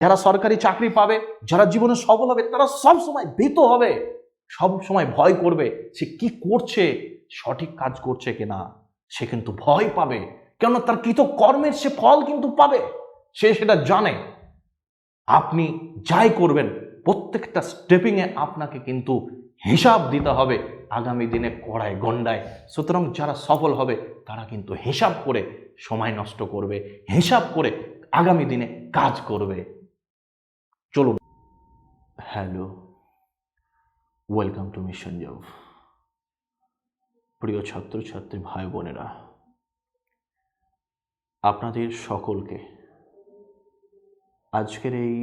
যারা সরকারি চাকরি পাবে, যারা জীবনে সফল হবে, তারা সব সময় ভীত হবে। সব সময় ভয় করবে সে কি করছে, সঠিক কাজ করছে কিনা। সে কিন্তু ভয় পাবে। কেন তার কৃত কর্মের সে ফল কিন্তু পাবে। সে সেটা জানে। আপনি যাই করবেন, প্রত্যেকটা স্টেপিংয়ে আপনাকে কিন্তু হিসাব দিতে হবে আগামী দিনে কড়ায় গন্ডায় সুতরাং যারা সফল হবে, তারা কিন্তু হিসাব করে সময় নষ্ট করবে, হিসাব করে আগামী দিনে কাজ করবে। চলুন। Hello welcome to mission job প্রিয় ছাত্রছাত্রী ভাই বোনেরা, আপনাদের সকলকে আজকের এই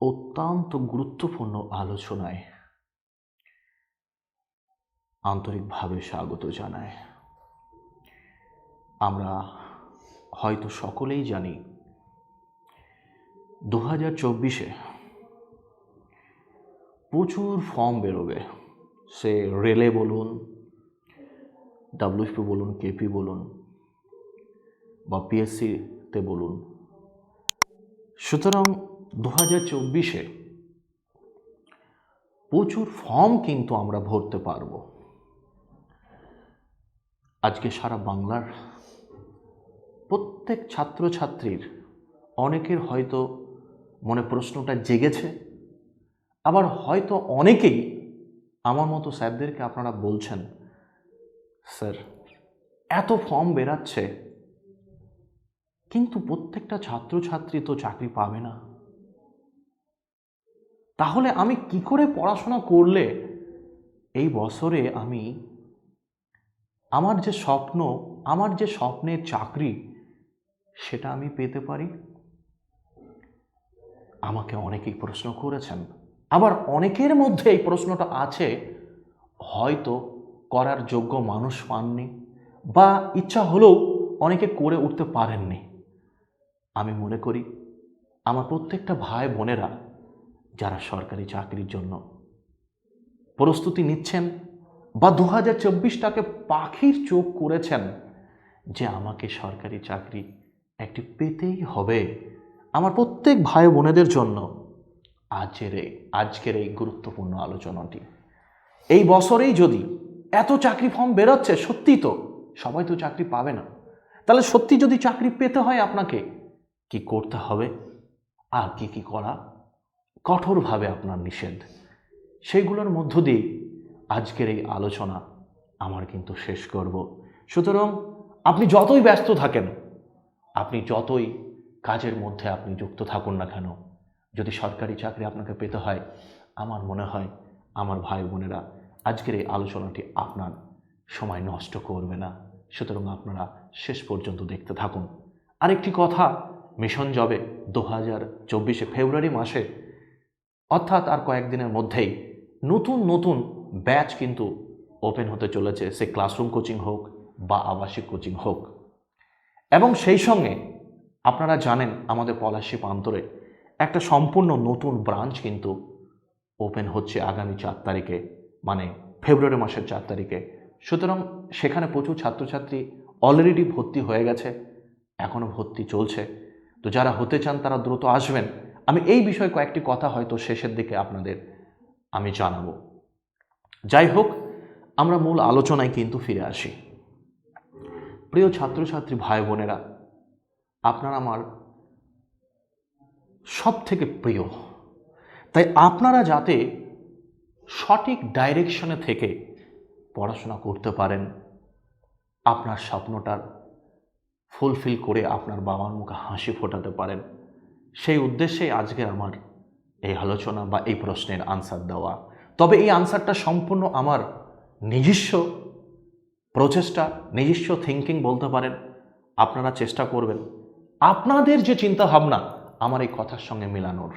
অত্যন্ত গুরুত্বপূর্ণ আলোচনায় আন্তরিকভাবে স্বাগত জানায় আমরা হয়তো সকলেই জানি দু হাজার চব্বিশে প্রচুর ফর্ম বেরোবে। সে রেলে বলুন ডাব্লিউপি বলুন, কেপি বলুন বা পিএসসিতে বলুন। সুতরাং দু হাজার চব্বিশে প্রচুর ফর্ম কিন্তু আমরা ভরতে পারব। আজকে সারা বাংলার প্রত্যেক ছাত্রছাত্রীর অনেকের হয়তো মনে প্রশ্নটা জেগেছে। আবার হয়তো অনেকেই আমার মতো স্যারদেরকে আপনারা বলছেন, স্যার, এত ফর্ম বেরাচ্ছে, কিন্তু প্রত্যেকটা ছাত্রছাত্রী তো চাকরি পাবে না। তাহলে আমি কি করে পড়াশোনা করলে এই বছরে আমি আমার যে স্বপ্ন, আমার যে স্বপ্নের চাকরি, সেটা আমি পেতে পারি? আমাকে অনেকেই প্রশ্ন করেছেন। আবার অনেকের মধ্যে এই প্রশ্নটা আছে, হয়তো করার যোগ্য মানুষ পাননি বা ইচ্ছা হলেও অনেকে করে উঠতে পারেননি। আমি মনে করি, আমার প্রত্যেকটা ভাই বোনেরা যারা সরকারি চাকরির জন্য প্রস্তুতি নিচ্ছেন বা দু হাজার চব্বিশটাকে পাখির চোখ করেছেন যে আমাকে সরকারি চাকরি একটি পেতেই হবে। আমার প্রত্যেক ভাই বোনেদের জন্য আজকের এই আজকের এই গুরুত্বপূর্ণ আলোচনাটি। এই বছরেই যদি এত চাকরি ফর্ম বেরোচ্ছে, সত্যি তো, সবাই তো চাকরি পাবে না। তাহলে সত্যি যদি চাকরি পেতে হয় আপনাকে, কি করতে হবে? আর কি কি করা কঠোরভাবে আপনার নিষেধ? সেইগুলোর মধ্য দিয়ে আজকের এই আলোচনা আমার কিন্তু শেষ করব। সুতরাং আপনি যতই ব্যস্ত থাকেন, আপনি যতই কাজের মধ্যে আপনি যুক্ত থাকুন না কেন? যদি সরকারি চাকরি আপনাকে পেতে হয়, আমার মনে হয় আমার ভাই বোনেরা আজকের এই আলোচনাটি আপনার সময় নষ্ট করবে না। সুতরাং আপনারা শেষ পর্যন্ত দেখতে থাকুন। আরেকটি কথা, মিশন জবে দু হাজার চব্বিশে ফেব্রুয়ারি মাসে অর্থাৎ আর কয়েকদিনের মধ্যেই নতুন নতুন ব্যাচ কিন্তু ওপেন হতে চলেছে। সে ক্লাসরুম কোচিং হোক বা আবাসিক কোচিং হোক। এবং সেই সঙ্গে আপনারা জানেন আমাদের পলাশি প্রান্তরে একটা সম্পূর্ণ নতুন ব্রাঞ্চ কিন্তু ওপেন হচ্ছে আগামী চার তারিখে মানে ফেব্রুয়ারি মাসের চার তারিখে। সুতরাং সেখানে প্রচুর ছাত্রছাত্রী অলরেডি ভর্তি হয়ে গেছে এখনও ভর্তি চলছে। তো যারা হতে চান তারা দ্রুত আসবেন। আমি এই বিষয়ে কয়েকটি কথা হয়তো শেষের দিকে আপনাদের আমি জানাব। যাই হোক, আমরা মূল আলোচনায় কিন্তু ফিরে আসি। প্রিয় ছাত্রছাত্রী ভাই বোনেরা আপনার আমার সব থেকে প্রিয়। তাই আপনারা যাতে সঠিক ডাইরেকশনে থেকে পড়াশোনা করতে পারেন, আপনার স্বপ্নটার ফুলফিল করে আপনার বাবার মুখে হাসি ফোটাতে পারেন। সেই উদ্দেশ্যেই আজকে আমার এই আলোচনা বা এই প্রশ্নের আনসার দেওয়া। তবে এই আনসারটা সম্পূর্ণ আমার নিজস্ব প্রচেষ্টা, নিজস্ব থিঙ্কিং বলতে পারেন। আপনারা চেষ্টা করবেন আপনাদের যে চিন্তা ভাবনা আমার এই কথার সঙ্গে মেলানোর।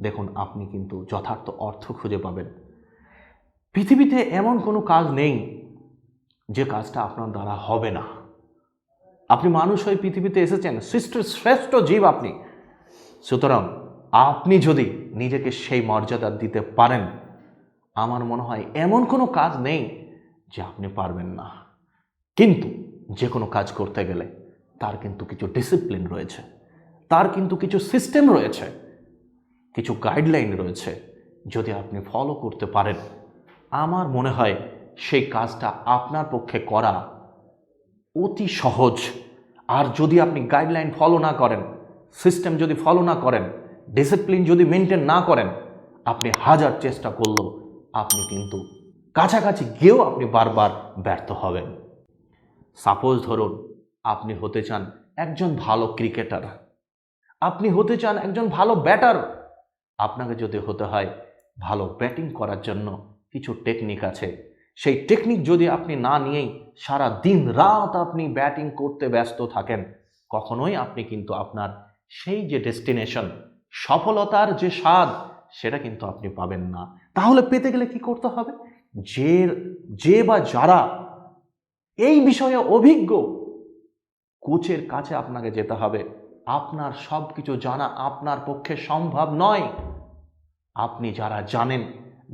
দেখুন, আপনি কিন্তু যথার্থ অর্থ খুঁজে পাবেন। পৃথিবীতে এমন কোনো কাজ নেই যে কাজটা আপনার দ্বারা হবে না। আপনি মানুষ হয়ে পৃথিবীতে এসেছেন সৃষ্টির শ্রেষ্ঠ জীব আপনি। সুতরাং আপনি যদি নিজেকে সেই মর্যাদা দিতে পারেন, আমার মনে হয় এমন কোনো কাজ নেই যে আপনি পারবেন না। কিন্তু যে কোনো কাজ করতে গেলে তার কিন্তু কিছু ডিসিপ্লিন রয়েছে, তার কিন্তু কিছু সিস্টেম রয়েছে, কিছু গাইডলাইন রয়েছে, যদি আপনি ফলো করতে পারেন, আমার মনে হয় সেই কাজটা আপনার পক্ষে করা অতি সহজ। আর যদি আপনি গাইডলাইন ফলো না করেন সিস্টেম যদি ফলো না করেন ডিসিপ্লিন যদি মেনটেন না করেন, আপনি হাজার চেষ্টা করলেও আপনি কিন্তু কাছাকাছি গিয়েও আপনি বারবার ব্যর্থ হবেন। সাপোজ ধরুন আপনি হতে চান একজন ভালো ক্রিকেটার। আপনি হতে চান একজন ভালো ব্যাটার। আপনাকে যদি হতে হয় ভালো ব্যাটিং করার জন্য কিছু টেকনিক আছে। সেই টেকনিক যদি আপনি না নিয়েই সারা দিন রাত আপনি ব্যাটিং করতে ব্যস্ত থাকেন, কখনোই আপনি কিন্তু আপনার সেই যে ডেস্টিনেশন, সফলতার যে স্বাদ, সেটা কিন্তু আপনি পাবেন না। তাহলে পেতে গেলে কি করতে হবে? যে যে বা যারা এই বিষয়ে অভিজ্ঞ কোচের কাছে আপনাকে যেতে হবে। আপনার সব কিছু জানা আপনার পক্ষে সম্ভব নয়। আপনি যারা জানেন,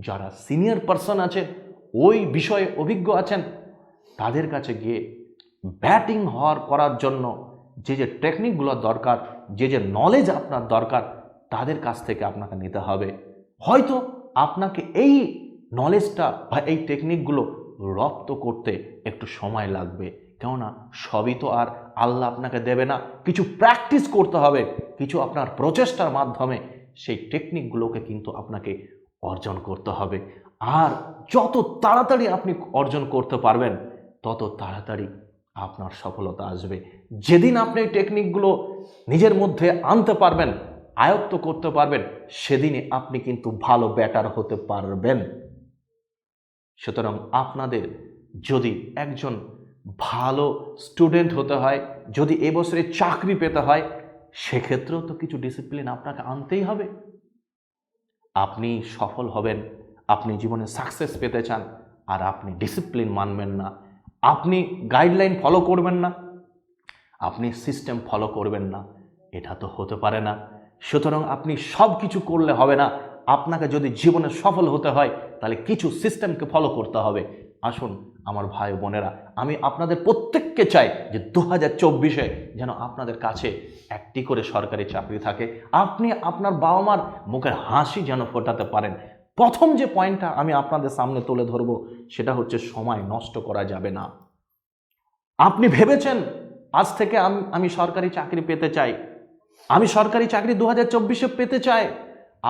যারা সিনিয়র পারসন আছেন, ওই বিষয়ে অভিজ্ঞ আছেন, তাদের কাছে গিয়ে ব্যাটিং হওয়ার করার জন্য যে যে টেকনিকগুলো দরকার, যে যে নলেজ আপনার দরকার, তাদের কাছ থেকে আপনাকে নিতে হবে। হয়তো আপনাকে এই নলেজটা বা এই টেকনিকগুলো রপ্ত করতে একটু সময় লাগবে। কেননা সবই তো আর আল্লাহ আপনাকে দেবে না। কিছু প্র্যাকটিস করতে হবে। কিছু আপনার প্রচেষ্টার মাধ্যমে সেই টেকনিকগুলোকে কিন্তু আপনাকে অর্জন করতে হবে। আর যত তাড়াতাড়ি আপনি অর্জন করতে পারবেন, তত তাড়াতাড়ি আপনার সফলতা আসবে। যেদিন আপনি এই টেকনিকগুলো নিজের মধ্যে আনতে পারবেন, আয়ত্ত করতে পারবেন সেদিনে আপনি কিন্তু ভালো ব্যাটার হতে পারবেন। সুতরাং আপনাদের যদি একজন ভালো স্টুডেন্ট হতে হয়, যদি এবছরে চাকরি পেতে হয়, সেক্ষেত্রেও তো কিছু ডিসিপ্লিন আপনাকে আনতেই হবে। আপনি সফল হবেন, আপনি জীবনে সাকসেস পেতে চান, আর আপনি ডিসিপ্লিন মানবেন না, আপনি গাইডলাইন ফলো করবেন না, আপনি সিস্টেম ফলো করবেন না, এটা তো হতে পারে না। সুতরাং আপনি সব কিছু করলে হবে না, আপনাকে যদি জীবনে সফল হতে হয়, তাহলে কিছু সিস্টেমকে ফলো করতে হবে আসুন আমার ভাই বোনেরা, আমি আপনাদের প্রত্যেককে চাই যে দু হাজার চব্বিশে যেন আপনাদের কাছে একটি করে সরকারি চাকরি থাকে। আপনি আপনার বাবা মার মুখের হাসি যেন ফোটাতে পারেন। প্রথম যে পয়েন্টটা আমি আপনাদের সামনে তুলে ধরব, সেটা হচ্ছে সময় নষ্ট করা যাবে না। আপনি ভেবেছেন, আজ থেকে আমি আমি সরকারি চাকরি পেতে চাই। আমি সরকারি চাকরি দু হাজার চব্বিশে পেতে চাই।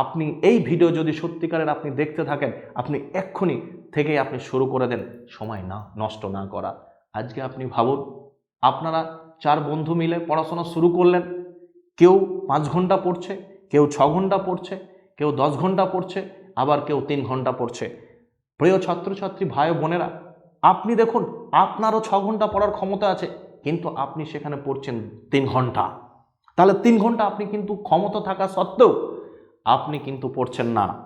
আপনি এই ভিডিও যদি সত্যিকারের আপনি দেখতে থাকেন, আপনি এক্ষুনি থেকেই আপনি শুরু করে দেন। সময় না, নষ্ট না করা। আজকে আপনি ভাবুন, আপনারা চার বন্ধু মিলে পড়াশোনা শুরু করলেন। কেউ পাঁচ ঘণ্টা পড়ছে, কেউ ছ ঘণ্টা পড়ছে, কেউ দশ ঘণ্টা পড়ছে, আবার কেউ তিন ঘণ্টা পড়ছে। প্রিয় ছাত্রছাত্রী, ভাই বোনেরা, আপনি দেখুন, আপনারও ছ ঘণ্টা পড়ার ক্ষমতা আছে, কিন্তু আপনি সেখানে পড়ছেন তিন ঘণ্টা। তাহলে তিন ঘণ্টা আপনি কিন্তু ক্ষমতা থাকা সত্ত্বেও আপনি কিন্তু পড়ছেন না।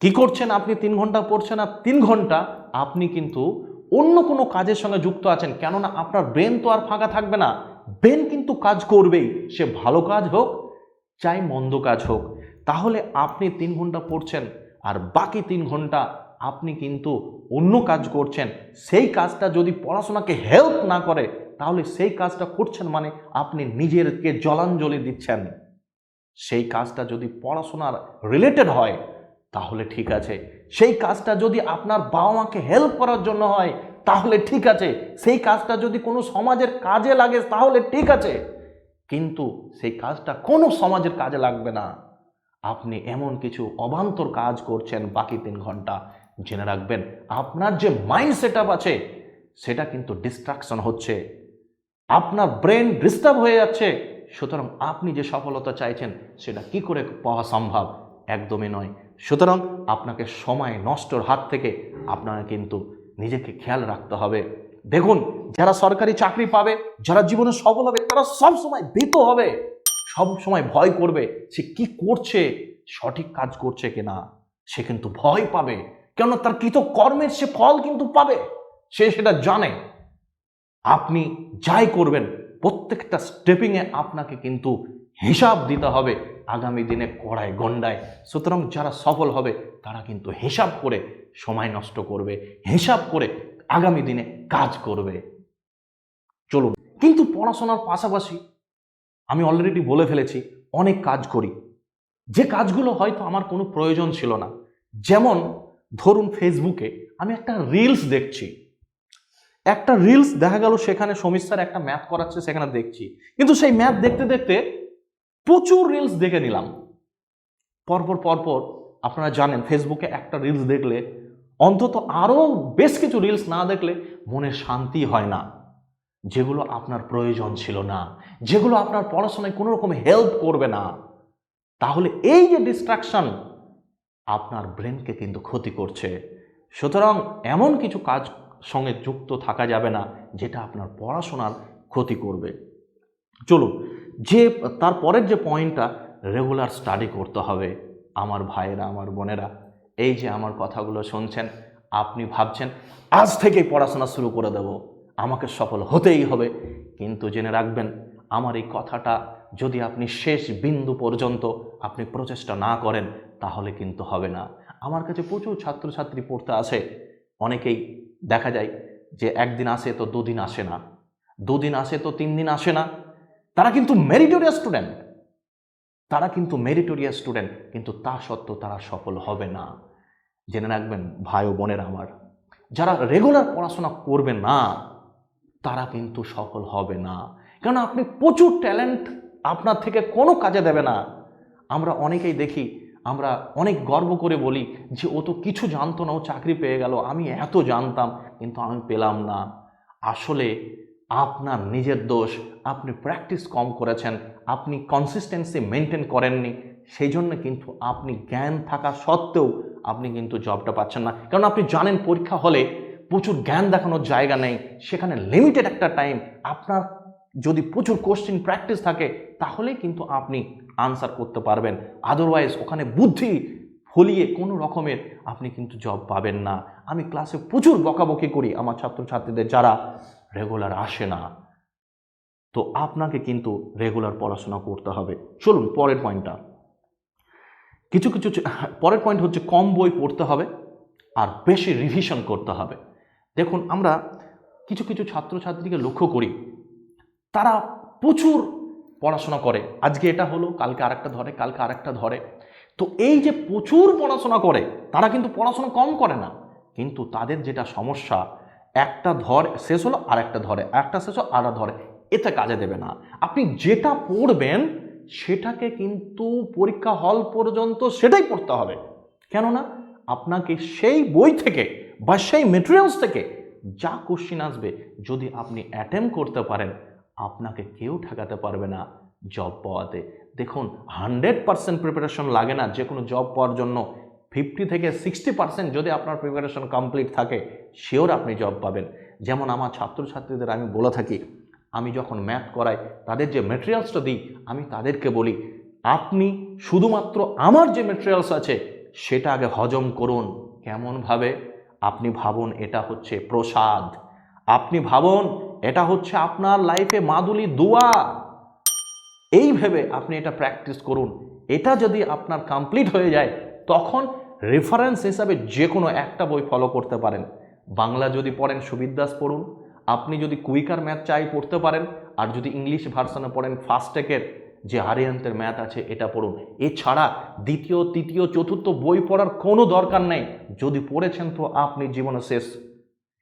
কি করছেন আপনি? তিন ঘণ্টা পড়ছেন আর তিন ঘণ্টা আপনি কিন্তু অন্য কোনো কাজের সঙ্গে যুক্ত আছেন। কেননা আপনার ব্রেন তো আর ফাঁকা থাকবে না। ব্রেন কিন্তু কাজ করবেই। সে ভালো কাজ হোক, চাই মন্দ কাজ হোক। তাহলে আপনি তিন ঘণ্টা পড়ছেন আর বাকি তিন ঘণ্টা আপনি কিন্তু অন্য কাজ করছেন। সেই কাজটা যদি পড়াশোনাকে হেল্প না করে, তাহলে সেই কাজটা করছেন মানে আপনি নিজেরকে জলাঞ্জলি দিচ্ছেন। সেই কাজটা যদি পড়াশোনার রিলেটেড হয় তাহলে ঠিক আছে। সেই কাজটা যদি আপনার বাবা মাকে হেল্প করার জন্য হয়, তাহলে ঠিক আছে। সেই কাজটা যদি কোনো সমাজের কাজে লাগে, তাহলে ঠিক আছে। কিন্তু সেই কাজটা কোনো সমাজের কাজে লাগবে না। আপনি এমন কিছু অবান্তর কাজ করছেন বাকি তিন ঘণ্টা। জেনে রাখবেন, আপনার যে মাইন্ড সেট আছে, সেটা কিন্তু ডিস্ট্রাকশন হচ্ছে। আপনার ব্রেন ডিস্টার্ব হয়ে যাচ্ছে। সুতরাং আপনি যে সফলতা চাইছেন, সেটা কি করে পাওয়া সম্ভব? একদমই নয়। সুতরাং আপনাকে সময় নষ্টর হাত থেকে আপনাকে কিন্তু নিজেকে খেয়াল রাখতে হবে। দেখুন, যারা সরকারি চাকরি পাবে, যারা জীবনে সফল হবে, তারা সব সময় ভীত হবে। সব সময় ভয় করবে, সে কি করছে, সঠিক কাজ করছে কিনা। সে কিন্তু ভয় পাবে, কেননা তার কৃত কর্মের সে ফল কিন্তু পাবে। সে সেটা জানে। আপনি যাই করবেন, প্রত্যেকটা স্টেপিংয়ে আপনাকে কিন্তু হিসাব দিতে হবে। আগামী দিনে কড়ায় গন্ডায় সুতরাং যারা সফল হবে, তারা কিন্তু হিসাব করে সময় নষ্ট করবে, হিসাব করে আগামী দিনে কাজ করবে। চলুন। কিন্তু পড়াশোনার পাশাপাশি আমি অলরেডি বলে ফেলেছি, অনেক কাজ করি। যে কাজগুলো হয়তো আমার কোনো প্রয়োজন ছিল না। যেমন, ধরুন ফেসবুকে আমি একটা রিলস দেখছি। একটা রিলস দেখা গেল সেখানে সমীর স্যার একটা ম্যাথ করাচ্ছে, সেখানে দেখছি। কিন্তু সেই ম্যাথ দেখতে দেখতে প্রচুর রিলস দেখে নিলাম। পরপর পরপর আপনারা জানেন ফেসবুকে একটা রিলস দেখলে, অন্তত আরও বেশ কিছু রিলস না দেখলে মনে শান্তি হয় না। যেগুলো আপনার প্রয়োজন ছিল না, যেগুলো আপনার পড়াশোনায় কোনো রকম হেল্প করবে না। তাহলে এই যে ডিস্ট্রাকশন আপনার ব্রেনকে কিন্তু ক্ষতি করছে। সুতরাং এমন কিছু কাজ সঙ্গে যুক্ত থাকা যাবে না, যেটা আপনার পড়াশোনার ক্ষতি করবে। চলুন যে তারপরের যে পয়েন্টটা রেগুলার স্টাডি করতে হবে। আমার ভাইয়েরা, আমার বোনেরা, এই যে আমার কথাগুলো শুনছেন, আপনি ভাবছেন, আজ থেকেই পড়াশোনা শুরু করে দেব। আমাকে সফল হতেই হবে। কিন্তু জেনে রাখবেন, আমার এই কথাটা যদি আপনি শেষ বিন্দু পর্যন্ত আপনি প্রচেষ্টা না করেন, তাহলে কিন্তু হবে না। আমার কাছে প্রচুর ছাত্রছাত্রী পড়তে আসে। অনেকেই দেখা যায় যে, একদিন আসে তো দুদিন আসে না। দুদিন আসে তো তিন দিন আসে না। তারা কিন্তু মেরিটোরিয়াস স্টুডেন্ট তারা কিন্তু মেরিটোরিয়াস স্টুডেন্ট কিন্তু তা সত্ত্বেও তারা সফল হবে না। জেনে রাখবেন, ভাই ও বোনের আমার, যারা রেগুলার পড়াশোনা করবে না, তারা কিন্তু সফল হবে না। কারণ আপনি প্রচুর ট্যালেন্ট আপনার থেকে কোনো কাজে দেবে না। আমরা অনেকেই দেখি, আমরা অনেক গর্ব করে বলি যে, ও তো কিছু জানতো না, ও চাকরি পেয়ে গেল, আমি এত জানতাম, কিন্তু আমি পেলাম না। আসলে আপনার নিজের দোষ আপনি প্র্যাকটিস কম করেছেন, আপনি কনসিস্টেন্সি মেনটেন করেননি, সেই জন্য কিন্তু আপনি জ্ঞান থাকা সত্ত্বেও আপনি কিন্তু জবটা পাচ্ছেন না। কারণ আপনি জানেন পরীক্ষা হলে প্রচুর জ্ঞান দেখানোর জায়গা নেই, সেখানে লিমিটেড একটা টাইম আপনার যদি প্রচুর কোশ্চেন প্র্যাকটিস থাকে, তাহলেই কিন্তু আপনি আনসার করতে পারবেন। আদারওয়াইজ ওখানে বুদ্ধি ফলিয়ে কোনো রকমের আপনি কিন্তু জব পাবেন না। আমি ক্লাসে প্রচুর বকাবকি করি আমার ছাত্রছাত্রীদের যারা রেগুলার আসে না, তো আপনাকে কিন্তু রেগুলার পড়াশোনা করতে হবে। চলুন, পরের পয়েন্টটা কিছু কিছু পরের পয়েন্ট হচ্ছে কম বই পড়তে হবে আর বেশি রিভিশন করতে হবে। দেখুন, আমরা কিছু কিছু ছাত্রছাত্রীকে লক্ষ্য করি, তারা প্রচুর পড়াশোনা করে। আজকে এটা হলো, কালকে আরেকটা ধরে, কালকে আরেকটা ধরে। তো এই যে প্রচুর পড়াশোনা করে, তারা কিন্তু পড়াশোনা কম করে না। কিন্তু তাদের যেটা সমস্যা একটা ধর শেষ হলো আর একটা ধরে একটা শেষ হলো আর ধরে, এতে কাজে দেবে না। আপনি যেটা পড়বেন, সেটাকে কিন্তু পরীক্ষা হল পর্যন্ত সেটাই পড়তে হবে। কেননা, আপনাকে সেই বই থেকে বা সেই মেটেরিয়ালস থেকে যা কোশ্চিন আসবে, যদি আপনি অ্যাটেম্প করতে পারেন, আপনাকে কেউ ঠেকাতে পারবে না জব পাওয়াতে। দেখুন হান্ড্রেড পার্সেন্ট প্রিপারেশন লাগে না যে কোনো জব পাওয়ার জন্য। ফিফটি থেকে সিক্সটি পার্সেন্ট যদি আপনার প্রিপারেশন কমপ্লিট থাকে শিওর আপনি জব পাবেন। যেমন আমার ছাত্রছাত্রীদের আমি বলে থাকি, আমি যখন ম্যাথ করাই, তাদের যে মেটেরিয়ালসটা দিই, আমি তাদেরকে বলি, আপনি শুধুমাত্র আমার যে মেটেরিয়ালস আছে, সেটা আগে হজম করুন। কেমনভাবে? আপনি ভাবুন এটা হচ্ছে প্রসাদ। আপনি ভাবুন এটা হচ্ছে আপনার লাইফে মাদুলি দোয়া। এই ভেবে আপনি এটা প্র্যাকটিস করুন। এটা যদি আপনার কমপ্লিট হয়ে যায়, তখন রেফারেন্স হিসাবে যে কোনো একটা বই ফলো করতে পারেন। বাংলা যদি পড়েন সুবিদ্যাস পড়ুন। আপনি যদি কুইকার ম্যাথ চাই পড়তে পারেন, আর যদি ইংলিশ ভার্সনে পড়েন ফাস্টেকের যে আরিয়ান্তের ম্যাথ আছে, এটা পড়ুন। এছাড়া দ্বিতীয়, তৃতীয়, চতুর্থ বই পড়ার কোনো দরকার নেই। যদি পড়েছেন তো আপনি জীবনে শেষ।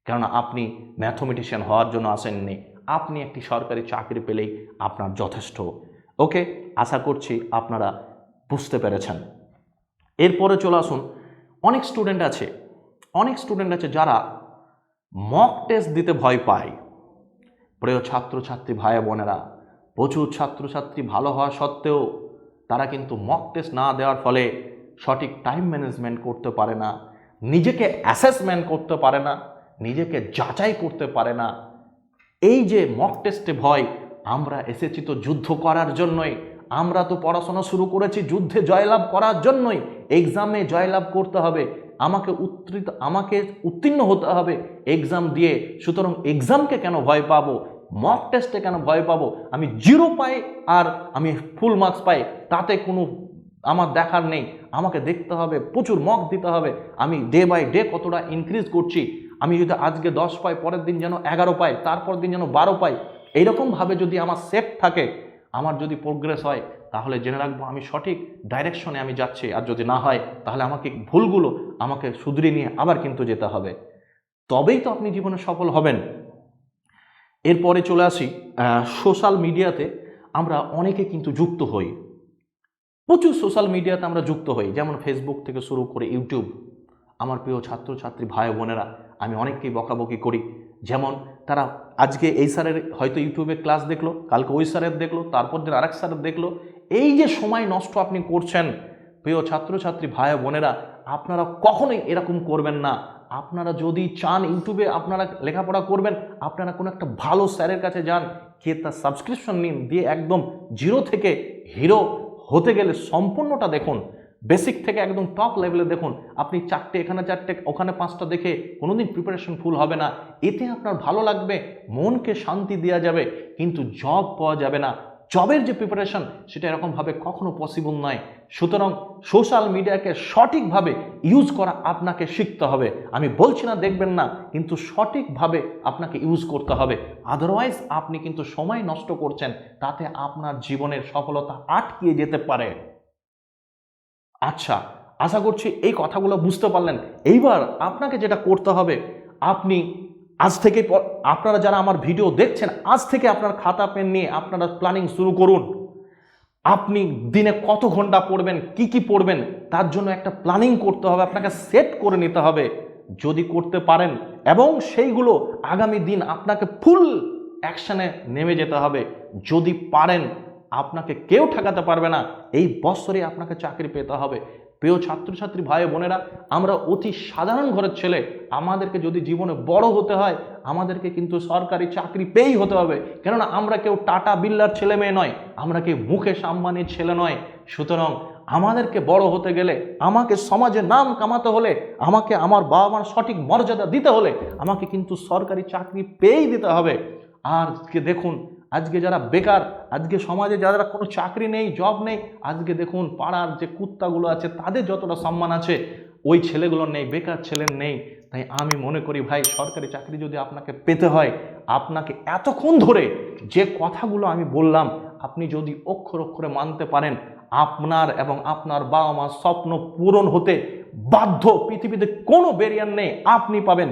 কেননা আপনি ম্যাথমেটিশিয়ান হওয়ার জন্য আসেননি। আপনি একটি সরকারি চাকরি পেলেই আপনার যথেষ্ট। ওকে আশা করছি আপনারা বুঝতে পেরেছেন। এরপরে চলে আসুন। অনেক স্টুডেন্ট আছে, অনেক স্টুডেন্ট আছে যারা মক টেস্ট দিতে ভয় পায়। প্রিয় ছাত্রছাত্রী ভাই বোনেরা, প্রচুর ছাত্রছাত্রী ভালো হওয়া সত্ত্বেও তারা কিন্তু মক টেস্ট না দেওয়ার ফলে সঠিক টাইম ম্যানেজমেন্ট করতে পারে না, নিজেকে অ্যাসেসমেন্ট করতে পারে না, নিজেকে যাচাই করতে পারে না। এই যে মক টেস্টে ভয়, আমরা এসেছি তো যুদ্ধ করার জন্যই। আমরা তো পড়াশোনা শুরু করেছি যুদ্ধে জয়লাভ করার জন্যই। এক্সামে জয়লাভ করতে হবে। আমাকে উত্তৃত আমাকে উত্তীর্ণ হতে হবে এক্সাম দিয়ে। সুতরাং এক্সামকে কেন ভয় পাবো? মক টেস্টে কেন ভয় পাবো? আমি জিরো পাই আর আমি ফুল মার্কস পাই। তাতে কোনো আমার দেখার নেই। আমাকে দেখতে হবে, প্রচুর মক দিতে হবে। আমি ডে বাই ডে কতটা ইনক্রিজ করছি? আমি যদি আজকে দশ পাই, পরের দিন যেন এগারো পাই তারপর দিন যেন বারো পাই। এইরকমভাবে যদি আমার সেট থাকে আমার যদি প্রোগ্রেস হয়, তাহলে জেনে রাখব আমি সঠিক ডাইরেকশনে আমি যাচ্ছি। আর যদি না হয়, তাহলে আমাকে ভুলগুলো আমাকে শুধরিয়ে নিয়ে আবার কিন্তু যেতে হবে। তবেই তো আপনি জীবনে সফল হবেন। এরপরে চলে আসি সোশ্যাল মিডিয়াতে আমরা অনেকে কিন্তু যুক্ত হই। প্রচুর সোশ্যাল মিডিয়াতে আমরা যুক্ত হই। যেমন ফেসবুক থেকে শুরু করে ইউটিউব আমার প্রিয় ছাত্রছাত্রী ভাই বোনেরা আমি অনেককেই বকাবকি করি। যেমন তারা আজকে এই স্যারের হয়তো ইউটিউবে ক্লাস দেখল, কালকে ওই স্যারের দেখল, তারপর দিন আরেক স্যারের দেখল। এই যে সময় নষ্ট আপনি করছেন, প্রিয় ছাত্রছাত্রী ভাই বোনেরা, আপনারা কখনোই এরকম করবেন না। আপনারা যদি চান ইউটিউবে আপনারা লেখাপড়া করবেন, আপনারা কোনো একটা ভালো স্যারের কাছে যান, কে তার সাবস্ক্রিপশন নিন, দিয়ে একদম জিরো থেকে হিরো হতে গেলে সম্পূর্ণটা দেখুন। বেসিক থেকে একদম টপ লেভেলে দেখুন, আপনি চারটে, এখানে চারটে, ওখানে পাঁচটা দেখে কোনোদিন প্রিপারেশন ফুল হবে না। এতে আপনার ভালো লাগবে, মনকে শান্তি দেওয়া যাবে, কিন্তু জব পাওয়া যাবে না। জবের যে প্রিপারেশন সেটা এরকমভাবে কখনো পসিবল নয়। সুতরাং সোশ্যাল মিডিয়াকে সঠিকভাবে ইউজ করা আপনাকে শিখতে হবে। আমি বলছি না দেখবেন না, কিন্তু সঠিকভাবে আপনাকে ইউজ করতে হবে। আদারওয়াইজ আপনি কিন্তু সময় নষ্ট করছেন, তাতে আপনার জীবনের সফলতা আটকিয়ে যেতে পারে। আচ্ছা আশা করছি এই কথাগুলো বুঝতে পারলেন। এইবার আপনাকে যেটা করতে হবে, আপনি আজ থেকে আপনারা যারা আমার ভিডিও দেখছেন, আজ থেকে আপনার খাতা, পেন নিয়ে আপনারা প্ল্যানিং শুরু করুন। আপনি দিনে কত ঘণ্টা পড়বেন, কি কি পড়বেন, তার জন্য একটা প্ল্যানিং করতে হবে, আপনাকে সেট করে নিতে হবে। যদি করতে পারেন, এবং সেইগুলো আগামী দিন আপনাকে ফুল অ্যাকশানে নেমে যেতে হবে। যদি পারেন আপনাকে কেউ ঠেকাতে পারবে না। এই বছরে আপনাকে চাকরি পেতে হবে। প্রিয় ছাত্রছাত্রী ভাই বোনেরা, আমরা অতি সাধারণ ঘরের ছেলে। আমাদেরকে যদি জীবনে বড় হতে হয়, আমাদেরকে কিন্তু সরকারি চাকরি পেয়েই হতে হবে। কেননা, আমরা কেউ টাটা বিল্লার ছেলে মেয়ে নয়, আমরা কেউ মুখেশ আম্বানির ছেলে নয়। সুতরাং, আমাদেরকে বড় হতে গেলে, আমাকে সমাজে নাম কামাতে হলে, আমাকে আমার বাবা মার সঠিক মর্যাদা দিতে হলে, আমাকে কিন্তু সরকারি চাকরি পেয়েই দিতে হবে। আর দেখুন আজকে যারা বেকার, আজকে সমাজে যারা কোনো চাকরি নেই জব নেই, আজকে দেখুন পাড়ার যে কুত্তাগুলো আছে, তাদের যতটা সম্মান আছে, ওই ছেলেগুলোর নেই, বেকার ছেলের নেই। তাই আমি মনে করি ভাই, সরকারি চাকরি যদি আপনাকে পেতে হয়, আপনাকে এতক্ষণ ধরে যে কথাগুলো আমি বললাম, আপনি যদি অক্ষর অক্ষরে মানতে পারেন, আপনার এবং আপনার বাবা মার স্বপ্ন পূরণ হতে বাধ্য। পৃথিবীতে কোনো ব্যারিয়ার নেই, আপনি পাবেন।